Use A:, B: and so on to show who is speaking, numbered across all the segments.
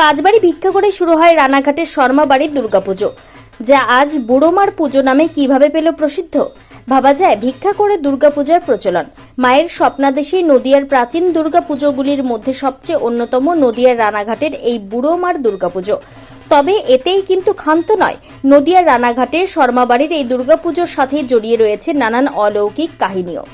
A: পাঁচবারই ভিক্ষা করে শুরু হয় রানাঘাটের শর্মা শর্মাবাড়ির দুর্গাপুজো, যা আজ বুড়োমার পুজো নামে কীভাবে পেল প্রসিদ্ধ? ভাবা যায়, ভিক্ষা করে দুর্গাপূজার প্রচলন। মায়ের স্বপ্নাদেশী নদিয়ার প্রাচীন দুর্গাপুজোগুলির মধ্যে সবচেয়ে অন্যতম নদিয়ার রানাঘাটের এই বুড়োমার দুর্গাপুজো। তবে এতেই কিন্তু ক্ষান্ত নয়, নদিয়ার রানাঘাটের শর্মাবাড়ির এই দুর্গাপুজোর সাথে জড়িয়ে রয়েছে নানান অলৌকিক কাহিনীও।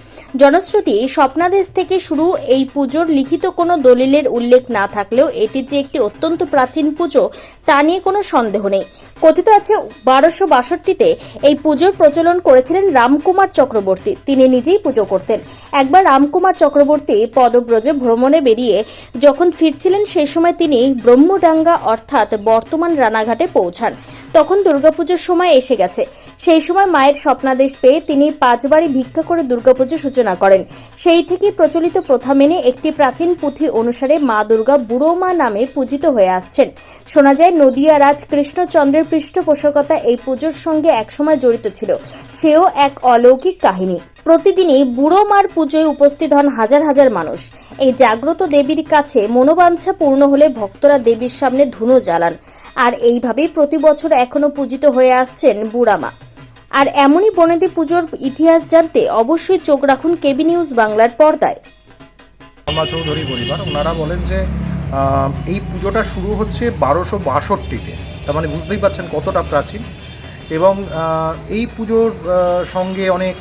A: জনশ্রুতি, স্বপ্নাদেশ থেকে শুরু এই পুজোর লিখিত কোনো দলিলের উল্লেখ না থাকলেও এটি যে একটি অত্যন্ত প্রাচীন পুজো, তা নিয়ে কোনো সন্দেহ নেই। কথিত আছে, বারোশো বাষট্টিতে এই পুজোর প্রচলন করেছিলেন রামকুমার চক্রবর্তী। তিনি নিজেই পুজো করতেন। একবার রামকুমার চক্রবর্তী পদব্রজে ভ্রমণে বেরিয়ে যখন ফিরছিলেন সেই সময় তিনি ব্রহ্মডাঙ্গা অর্থাৎ বর্তমান রানাঘাটে পৌঁছান। তখন দুর্গাপুজোর সময় এসে গেছে। সেই সময় মায়ের স্বপ্নাদেশ পেয়ে তিনি পাঁচবারই ভিক্ষা করে দুর্গাপুজো সূচনা করেন। সেই থেকে প্রচলিত প্রথা মেনে একটি প্রাচীন পুঁথি অনুসারে মা দুর্গা বুড়ো মা নামে পূজিত হয়ে আসছেন। শোনা যায়, নদিয়া রাজ কৃষ্ণচন্দ্রের পৃষ্ঠপোষকতা এই পুজোর সঙ্গে একসময় জড়িত ছিল। সেও এক অলৌকিক কাহিনী। প্রতিদিনই বুড়ো মার পুজোয় উপস্থিত হন হাজার হাজার মানুষ। এই জাগ্রত দেবীর কাছে মনোবাঞ্ছা পূর্ণ হলে ভক্তরা দেবীর সামনে ধুনো জ্বালান। আর এইভাবেই প্রতি বছর এখনও পূজিত হয়ে আসছেন বুড়ামা। আর এমনই বনেদি পুজোর ইতিহাস জানতে অবশ্যই চোখ রাখুন কেবি নিউজ বাংলার পর্দায়।
B: শর্মা চৌধুরী পরিবার, ওনারা বলেন যে এই পুজোটা শুরু হচ্ছে বারোশো বাষট্টিতে। তার মানে বুঝতেই পারছেন কতটা প্রাচীন। এবং এই পুজোর সঙ্গে অনেক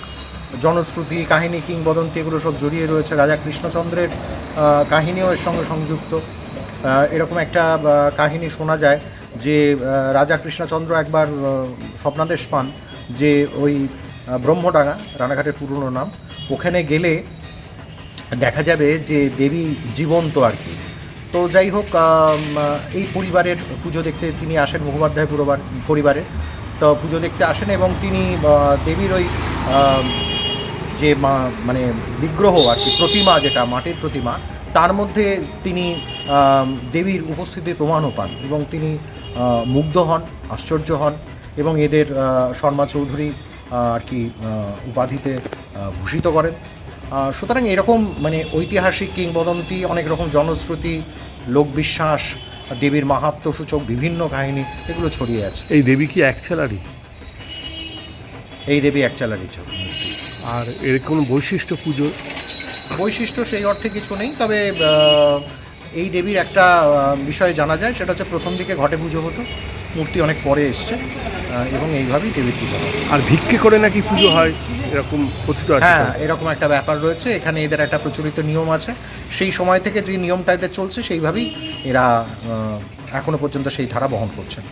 B: জনশ্রুতি, কাহিনী, কিংবদন্তি এগুলো সব জড়িয়ে রয়েছে। রাজা কৃষ্ণচন্দ্রের কাহিনীও এর সঙ্গে সংযুক্ত। এরকম একটা কাহিনী শোনা যায় যে রাজা কৃষ্ণচন্দ্র একবার স্বপ্নাদেশ পান। যে ওই ব্রহ্মডাঙ্গা, রানাঘাটের পুরনো নাম, ওখানে গেলে দেখা যাবে যে দেবী জীবন্ত আর কি। তো যাই হোক এই পরিবারের পুজো দেখতে তিনি আসেন মুখোপাধ্যায় পুরোবার, পরিবারে। তো পুজো দেখতে আসেন এবং তিনি দেবীর ওই যে মা মানে বিগ্রহ আর কি, প্রতিমা যেটা, মাটির প্রতিমা, তার মধ্যে তিনি দেবীর উপস্থিতির প্রমাণও পান এবং তিনি মুগ্ধ হন, আশ্চর্য হন। এবং এদের শর্মা চৌধুরী আর কি উপাধিতে ভূষিত করেন। সুতরাং এরকম মানে ঐতিহাসিক কিংবদন্তি অনেক রকম জনশ্রুতি লোকবিশ্বাস দেবীর মাহাত্ম্য সূচক বিভিন্ন কাহিনী এগুলো ছড়িয়ে আছে।
C: এই দেবী কি এক ছেলারই
B: এই দেবী একচালারি ছবি।
C: আর এর কোনো বৈশিষ্ট্য পুজো?
B: বৈশিষ্ট্য সেই অর্থে কিছু নেই তবে এই দেবীর একটা বিষয় জানা যায় সেটা হচ্ছে প্রথম দিকে ঘটে পুজো হতো মূর্তি অনেক পরে এসছে। এবং এইভাবেই দেবীর পুজো হয়।
C: আর ভিক্ষে করে নাকি পুজো হয়? এরকম কথিত আছে
B: হ্যাঁ এরকম একটা ব্যাপার রয়েছে। এখানে এদের একটা প্রচলিত নিয়ম আছে। সেই সময় থেকে যে নিয়মটা এদের চলছে সেইভাবেই এরা এখনও পর্যন্ত সেই ধারা বহন করছেন